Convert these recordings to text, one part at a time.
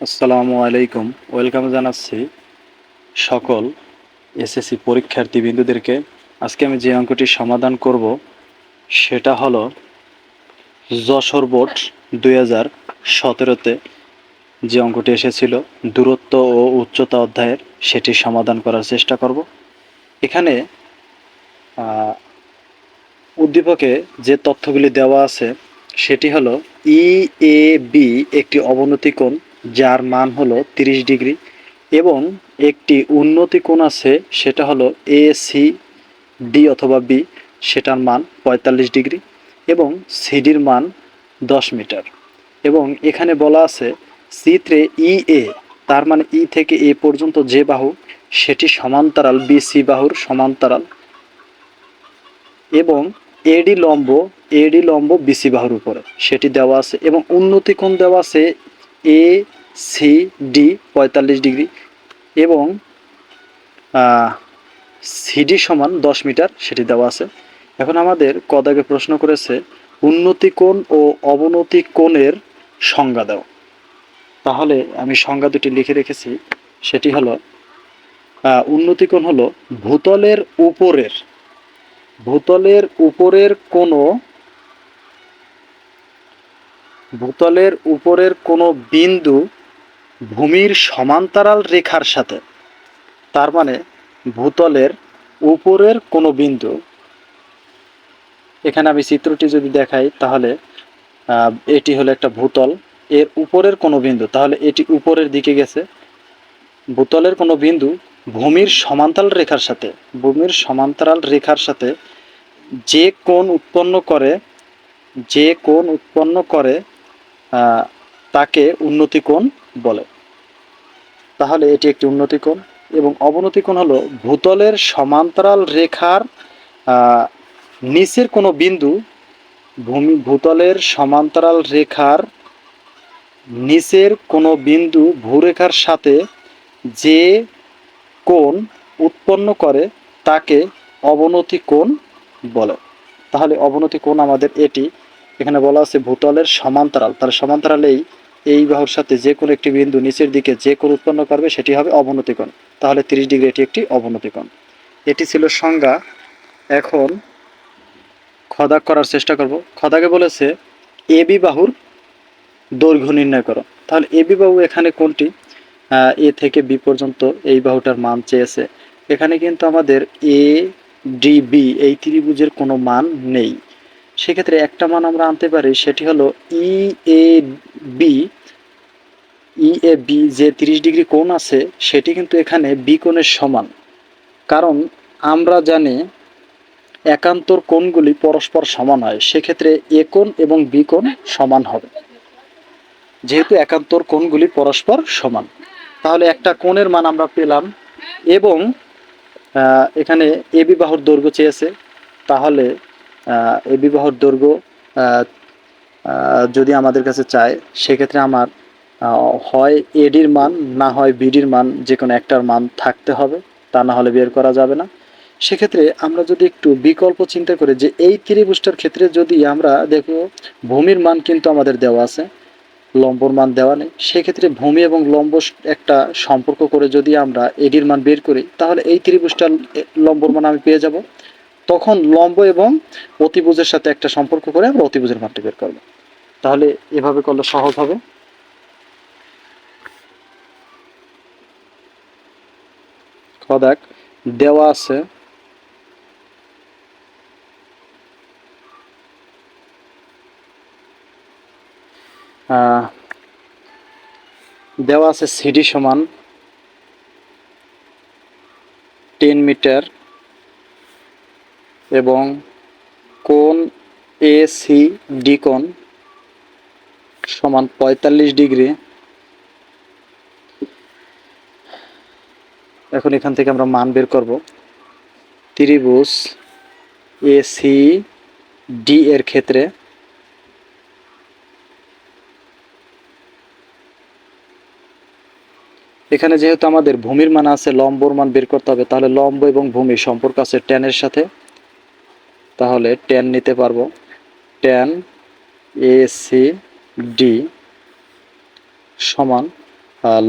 আসসালামু আলাইকুম। ওয়েলকাম জানাচ্ছি সকল এসএসসি পরীক্ষার্থী বিন্দুদেরকে আজকে আমি যে অঙ্কটি সমাধান করব, সেটা হলো যশোর বোর্ড দুই হাজার সতেরোতে যে অঙ্কটি এসেছিল, দূরত্ব ও উচ্চতা অধ্যায়ের, সেটি সমাধান করার চেষ্টা করব। এখানে উদ্দীপকে যে তথ্যগুলি দেওয়া আছে, সেটি হলো ই এ বি একটি অবনতি কোণ যার মান হলো তিরিশ ডিগ্রি এবং একটি উন্নতি কোণ আছে, সেটা হলো এ সি ডি অথবা বি সেটার মান পঁয়তাল্লিশ ডিগ্রি এবং সিডির মান দশ মিটার। এবং এখানে বলা আছে চিত্রে ই এ তার মানে ই থেকে এ পর্যন্ত যে বাহু, সেটি সমান্তরাল বি সি বাহুর সমান্তরাল এবং এডি লম্ব এডি লম্ব বিসি বাহুর উপরে। সেটি দেওয়া আছে এবং উন্নতি কোণ দেওয়া আছে এ সি ডি পঁয়তাল্লিশ ডিগ্রি এবং সিডি সমান দশ মিটার সেটি দেওয়া আছে। এখন আমাদের কদাকে প্রশ্ন করেছে, উন্নতি কোণ ও অবনতি কোণের সংজ্ঞা দাও। তাহলে আমি সংজ্ঞা দুটি লিখে রেখেছি, সেটি হলো উন্নতি কোণ হলো ভূতলের উপরের ভূতলের উপরের কোনো ভূতলের উপরের কোনো বিন্দু ভূমির সমান্তরাল রেখার সাথে। তার মানে ভূতলের উপরের কোনো বিন্দু। এখানে আমি চিত্রটি যদি দেখাই, তাহলে এটি হলো একটা ভূতল। এর উপরের কোনো বিন্দু, তাহলে এটি উপরের দিকে গেছে। ভূতলের কোনো বিন্দু ভূমির সমান্তরাল রেখার সাথে, ভূমির সমান্তরাল রেখার সাথে যে কোণ উৎপন্ন করে, যে কোণ উৎপন্ন করে তাকে উন্নতি কোণ বলে। তাহলে এটি একটি উন্নতি কোণ এবং অবনতি কোণ হলো ভূতলের সমান্তরাল রেখার নিচের কোনো বিন্দু ভূমি, ভূতলের সমান্তরাল রেখার নিচের কোনো বিন্দু ভূরেখার সাথে যে কোণ উৎপন্ন করে তাকে অবনতি কোণ বলে। তাহলে অবনতি কোণ আমাদের এটি, এখানে বলা আছে ভূতলের সমান্তরাল। তার সমান্তরালেই এই বাহুর সাথে যে কোনো একটি বিন্দু নিচের দিকে যে কোণ উৎপন্ন করবে, সেটি হবে অবনতি কোণ তাহলে তিরিশ ডিগ্রি এটি একটি অবনতি কোণ এটি ছিল সংজ্ঞা। এখন খদাক করার চেষ্টা করব। খদাকে বলেছে, এ বি বাহুর দৈর্ঘ্য নির্ণয় করো। তাহলে এ বি বাহু এখানে কোনটি? এ থেকে বি পর্যন্ত এই বাহুটার মান চেয়েছে। এখানে কিন্তু আমাদের এ, ডি, বি এই ত্রিভুজের কোনো মান নেই। সেক্ষেত্রে একটা মান আমরা আনতে পারি, সেটি হলো ই, A B E A B যে তিরিশ ডিগ্রি কোণ আছে, সেটি কিন্তু এখানে বি কোণের সমান। কারণ আমরা জানি একান্তর কোণগুলি পরস্পর সমান হয়, সেক্ষেত্রে এ কোণ এবং বি কোণ সমান হবে। যেহেতু একান্তর কোণগুলি পরস্পর সমান। তাহলে একটা কোণের মান আমরা পেলাম এবং এখানে এ বিবাহর দৈর্ঘ্য চেয়েছে। তাহলে এ বিবাহর দৈর্ঘ্য যদি আমাদের কাছে চায়, সেক্ষেত্রে আমার হয় এডির মান, না হয় বিডির মান যে কোনো একটার মান থাকতে হবে, তা না হলে বের করা যাবে না। সেক্ষেত্রে আমরা যদি একটু বিকল্প চিন্তা করি যে, এই ত্রিভুজটার ক্ষেত্রে যদি আমরা দেখো, ভূমির মান কিন্তু আমাদের দেওয়া আছে, লম্বর মান দেওয়া নেই, সেক্ষেত্রে ভূমি এবং লম্ব একটা সম্পর্ক করে যদি আমরা এডির মান বের করি, তাহলে এই ত্রিভুজটার লম্বর মান আমি পেয়ে যাব। তখন লম্ব এবং অতিভুজের সাথে একটা সম্পর্ক করে আমরা অতিভুজের মানটা বের করব। তাহলে এভাবে করলে সহজ হবে। খদাক দেওয়া আছে। দেওয়া আছে সিডি সমান টেন মিটার এবং কোন এ সি ডি কোণ। সমান পঁয়তাল্লিশ ডিগ্রি। এখন এখান থেকে আমরা মান বের করব। ত্রিভুজ এ সি ডি এর ক্ষেত্রে। এখানে যেহেতু আমাদের ভূমির মান আছে, লম্বর মান বের করতে হবে, তাহলে লম্ব এবং ভূমি সম্পর্ক আছে টেনের সাথে। তাহলে টেন নিতে পারব। টেন এ সি ডি সমান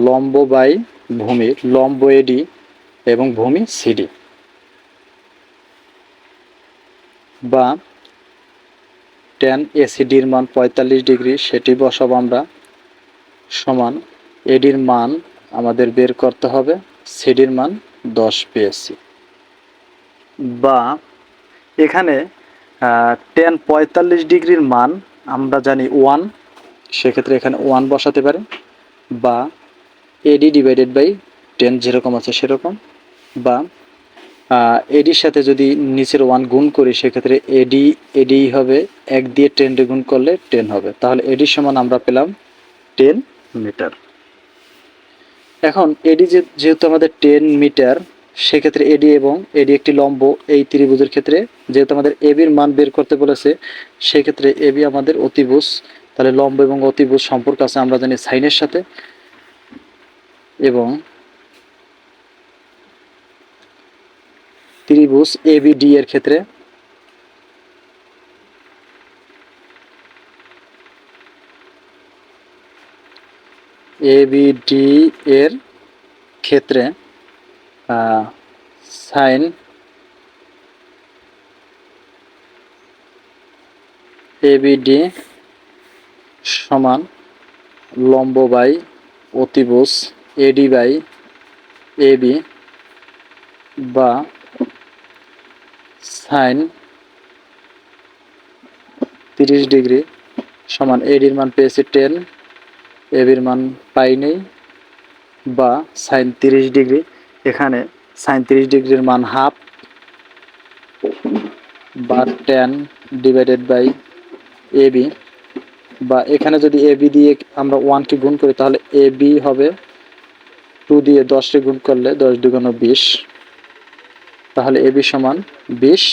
লম্ব বাই ভূমি, লম্ব এডি এবং ভূমি সিডি বা টেন এসিডির মান পঁয়তাল্লিশ ডিগ্রি, সেটি বসাবো আমরা। সমান এডির মান আমাদের বের করতে হবে সিডির মান দশ পিএসসি বা এখানে টেন পঁয়তাল্লিশ ডিগ্রির মান আমরা জানি ওয়ান সেক্ষেত্রে এখানে ওয়ান বসাতে পারি বা এডি ডিভাইডেড বাই টেন যেরকম আছে সেরকম বা এডির সাথে যদি নিচের ওয়ান গুণ করি, সেক্ষেত্রে এডি এডি হবে এক দিয়ে টেন গুণ করলে টেন হবে। তাহলে এডির সমান আমরা পেলাম টেন মিটার এখন এডি যেহেতু আমাদের টেন মিটার সেক্ষেত্রে এডি এবং এডি একটি লম্ব, এই ত্রিভুজের ক্ষেত্রে যেহেতু আমাদের এবির মান বের করতে বলেছে, সেক্ষেত্রে এবি আমাদের অতিভুজ তাহলে লম্ব এবং অতিভুজ সম্পর্ক আছে আমরা জানি সাইনের সাথে। এবং ত্রিভুজ এবিডি এর ক্ষেত্রে এবিডি এর ক্ষেত্রে সাইন এবিডি সমান লম্ব বাই অতিভুজ এডি বাই এবি বা সাইন তিরিশ ডিগ্রি সমান এডির মান পেয়েছি টেন এবির মান পাই নেই বা সাইন তিরিশ ডিগ্রি। এখানে সাইন তিরিশ ডিগ্রির মান হাফ বা টেন ডিভাইডেড বাই এবি বা এখানে যদি এ বি দিয়ে আমরা ওয়ানকে গুণ করি, তাহলে এ বি হবে টু দিয়ে দশকে গুণ করলে দশ দুগুণ বিশ। তাহলে এ বি সমান বিশ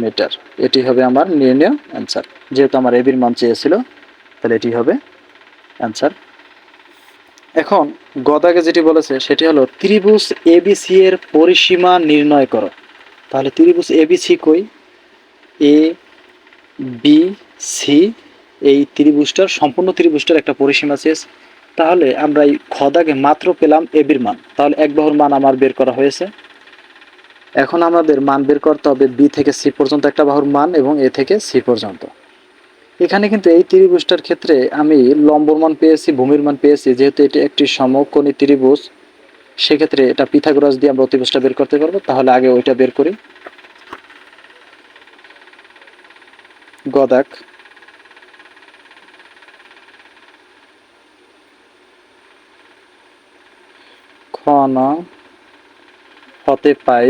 মিটার। এটি হবে আমার নির্ণয় অ্যান্সার যেহেতু আমার এ এবির মান চেয়েছিল, তাহলে এটি হবে অ্যান্সার এখন গদাকে যেটি বলেছে, সেটি হলো ত্রিভুজ এবিসি এর পরিসীমা নির্ণয় করো। তাহলে ত্রিভুজ এবিসি কই? এ বি সি এই ত্রিভুজটার, সম্পূর্ণ ত্রিভুজটার একটা পরিসীমা চেয়েছে তাহলে আমরা এই খদাকে মাত্র পেলাম এবির মান। তাহলে এক বাহুর মান আমার বের করা হয়েছে। এখন আমাদের মান বের করতে হবে বি থেকে সি পর্যন্ত একটা বাহুর মান এবং এ থেকে সি পর্যন্ত। এখানে কিন্তু এই ত্রিভুজটার ক্ষেত্রে আমি লম্বর মান পেয়েছি, ভূমির মান পেয়েছি। যেহেতু এটি একটি সমকোণী ত্রিভুজ, সেক্ষেত্রে এটা পিথাগোরাস দিয়ে আমরা অতিভুজটা বের করতে পারব। তাহলে আগে ওইটা বের করি। গদাক খন হতে পাই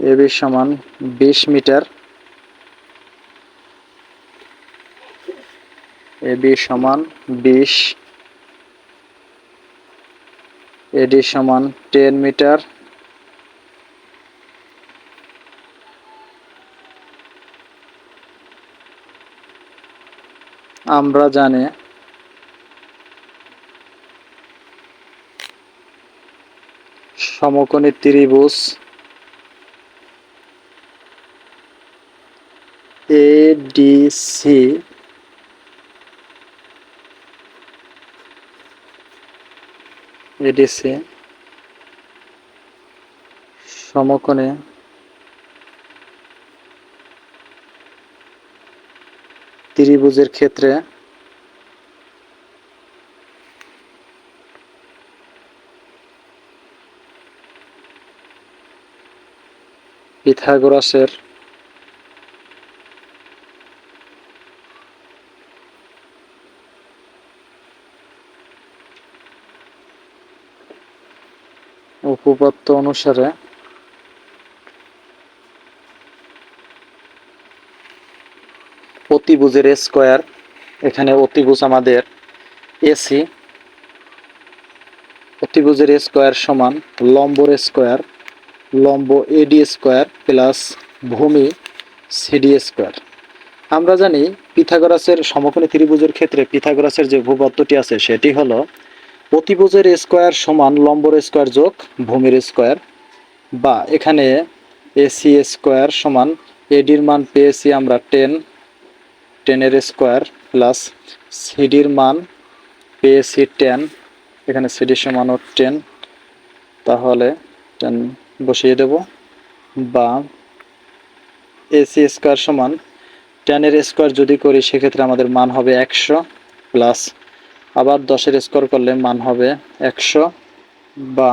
এবি সমান বিশ মিটার। এবি সমান বিশ। এডি সমান টেন মিটার। আমরা জানি সমকোণী ত্রিভুজ এডিসি এডিসি সমকোণে ত্রিভুজের ক্ষেত্রে পিথাগোরাসের উপপাদ্য অনুসারে অতিভুজের স্কোয়ার এখানে অতিভুজ আমাদের এসি অতিভুজের স্কোয়ার সমান লম্বর স্কোয়ার। লম্ব এডি স্কোয়ার প্লাস ভূমি সিডি স্কোয়ার আমরা জানি পিথাগোরাসের সমকোণী ত্রিভুজের ক্ষেত্রে পিথাগোরাসের যে ভূপত্বটি আছে, সেটি হলো অতিভুজের স্কোয়ার সমান লম্বর স্কোয়ার যোগ ভূমির স্কোয়ার বা এখানে এসি স্কোয়ার সমান এডির মান পেয়েছি আমরা টেন টেনের স্কোয়ার প্লাস সিডির মান পেয়েছি টেন এখানে সিডির সমান টেন তাহলে টেন বসিয়ে দেব। বা এসি স্কোয়ার সমান টেনের স্কোয়ার যদি করি, সেক্ষেত্রে আমাদের মান হবে একশো প্লাস আবার দশের স্কোয়ার করলে মান হবে একশো বা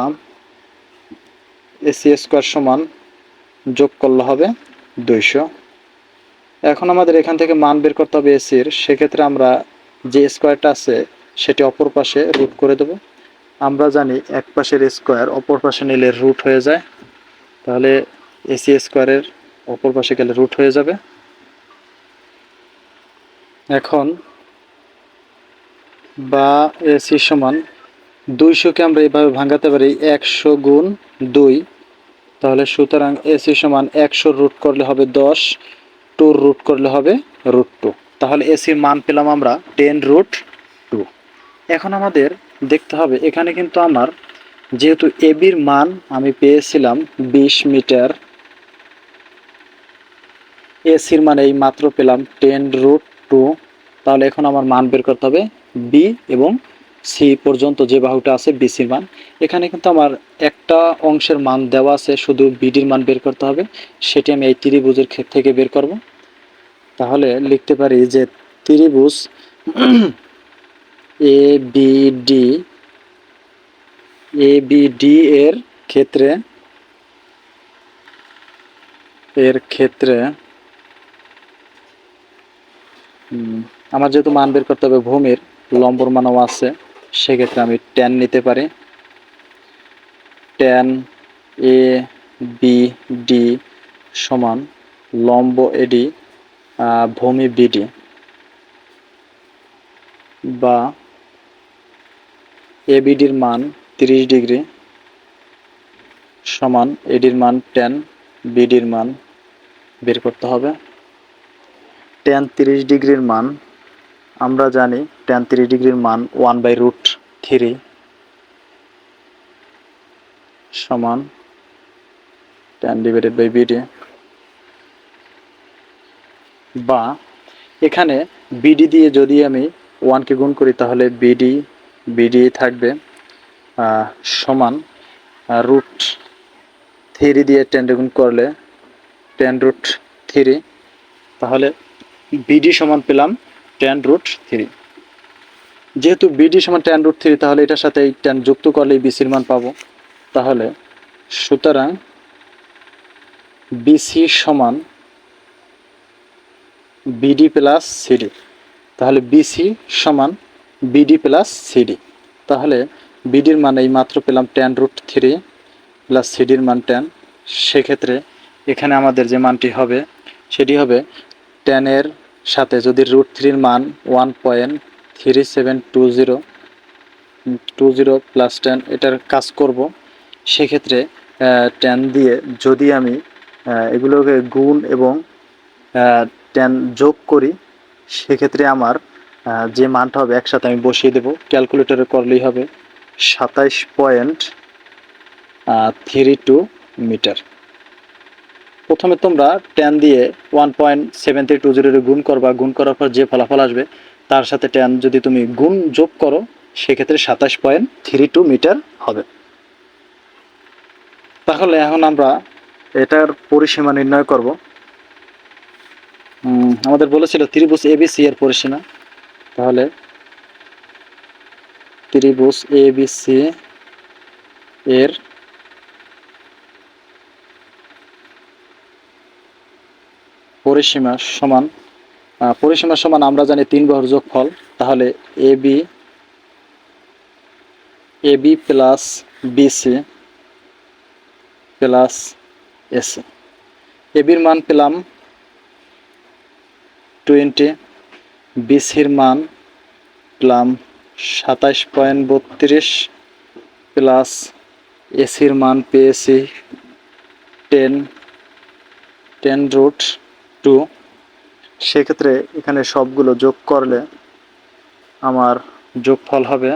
এসি স্কোয়ার সমান যোগ করলে হবে দুইশো। এখন আমাদের এখান থেকে মান বের করতে হবে এসির সেক্ষেত্রে আমরা যে স্কোয়ারটা আছে, সেটি অপর পাশে রুট করে দেব। আমরা জানি এক পাশের স্কোয়ার, অপর পাশে নিলে রুট হয়ে যায়। তাহলে এসি স্কোয়ারের অপর পাশে গেলে রুট হয়ে যাবে। এখন বা এসি সমান দুইশোকে আমরা এভাবে ভাঙাতে পারি একশো গুণ দুই। তাহলে সুতরাং এসি সমান একশো রুট করলে হবে দশ টুর রুট করলে হবে রুট টু তাহলে এসির মান পেলাম আমরা টেন রুট টু এখন আমাদের দেখতে হবে। এখানে কিন্তু আমার যেহেতু এবির মান আমি পেয়েছিলাম বিশ মিটার। এসির মান এই মাত্র পেলাম টেন রুট টু তাহলে এখন আমার মান বের করতে হবে বি এবং সি পর্যন্ত যে বাহুটা আছে বিসির মান। এখানে কিন্তু আমার একটা অংশের মান দেওয়া আছে, শুধু বিডির মান বের করতে হবে। সেটি আমি এই ত্রিভুজের থেকে বের করব। তাহলে লিখতে পারি যে ত্রিভুজ A B D A B D এর ক্ষেত্রে এর ক্ষেত্রে আমার যেহেতু মান বের করতে হবে ভূমির, লম্বর মানও আছে, সেক্ষেত্রে আমি টেন নিতে পারি। টেন এ বি ডি সমান লম্ব এডি ভূমি বিডি বা এবিডির মান তিরিশ ডিগ্রি সমান এডির মান টেন বিডির মান বের করতে হবে। টেন তিরিশ ডিগ্রির মান, আমরা জানি টেন তিরিশ ডিগ্রির মান ওয়ান বাই রুট থ্রি সমান টেন ডিভাইডেড বাই বিডি বা এখানে বিডি দিয়ে যদি আমি ওয়ানকে গুণ করি তাহলে বিডি বিডি থাকবে সমান রুট থ্রি দিয়ে টেন করলে টেন রুট থ্রি তাহলে বিডি সমান পেলাম টেন রুট থ্রি যেহেতু বিডি সমান টেন রুট থ্রি তাহলে এটার সাথে এই টেন যুক্ত করলেই বিসির মান পাবো। তাহলে সুতরাং বিসি সমান বিডি প্লাস সিডি তাহলে বিসি সমান বিডি প্লাস সিডি তাহলে বিডির মান এই মাত্র পেলাম টেন রুট থ্রি প্লাস সিডির মান টেন সেক্ষেত্রে এখানে আমাদের যে মানটি হবে, সেটি হবে টেনের সাথে যদি রুট থ্রির মান one point three seven two zero two zero plus ten এটার কাজ করব, সেক্ষেত্রে টেন দিয়ে যদি আমি এগুলোকে গুণ এবং টেন যোগ করি, সেক্ষেত্রে আমার যে মানটা হবে একসাথে আমি বসিয়ে দেব। ক্যালকুলেটরে করলেই হবে সাতাইশ পয়েন্ট থ্রি টু মিটার প্রথমে তোমরা টেন দিয়ে one point seven three two জিরোর গুণ করবা। গুণ করার পর যে ফলাফল আসবে, তার সাথে টেন যদি তুমি গুণ যোগ করো, সেক্ষেত্রে সাতাশ পয়েন্ট থ্রি টু মিটার হবে। তাহলে এখন আমরা এটার পরিসীমা নির্ণয় করব। আমাদের বলেছিল ত্রিভুজ এবিসি এর পরিসীমা। তাহলে ত্রিভুজ এবিসি এর পরিসীমা সমান পরিসীমা সমান আমরা জানি তিন বাহুর যোগফল। তাহলে A B A B plus BC plus AC এবির মান পেলাম টোয়েন্টি বিসির মান পেলাম সাতাশ পয়েন্ট বত্রিশ প্লাস এসির মান পেয়েছি টেন টেন রুট টু। সেক্ষেত্রে এখানে সবগুলো যোগ করলে আমার যোগফল হবে।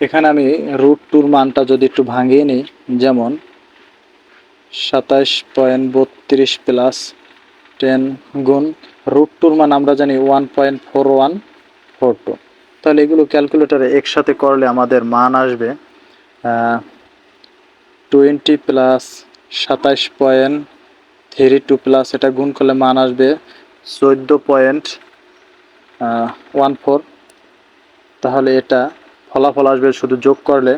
এখানে আমি রুট টুর মানটা যদি একটু ভাঙিয়ে নিই, যেমন সাতাশ পয়েন্ট বত্রিশ প্লাস টেন গুণ রুট টুর মান আমরা জানি one point four one four two তাহলে এগুলো ক্যালকুলেটারে একসাথে করলে আমাদের মান আসবে টোয়েন্টি প্লাস সাতাশ পয়েন্ট থ্রি টু প্লাস এটা গুণ করলে মান আসবে চোদ্দ পয়েন্ট ওয়ান ফোর তাহলে এটা ফলাফল আসবে শুধু যোগ করলে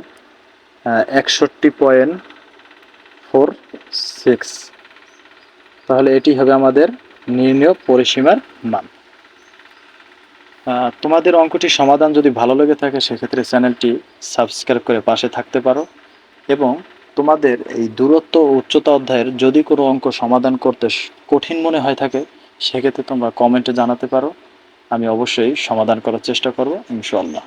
একষট্টি পয়েন্ট ফোর সিক্স তাহলে এটি হবে আমাদের নির্ণয় পরিসীমার মান। তোমাদের অঙ্কটি সমাধান যদি ভালো লেগে থাকে, সেক্ষেত্রে চ্যানেলটি সাবস্ক্রাইব করে পাশে থাকতে পারো এবং তোমাদের এই দূরত্ব উচ্চতা অধ্যায়ের যদি কোনো অঙ্ক সমাধান করতে কঠিন মনে হয় থাকে, সেক্ষেত্রে তোমরা কমেন্টে জানাতে পারো। আমি অবশ্যই সমাধান করার চেষ্টা করব ইনশাল্লাহ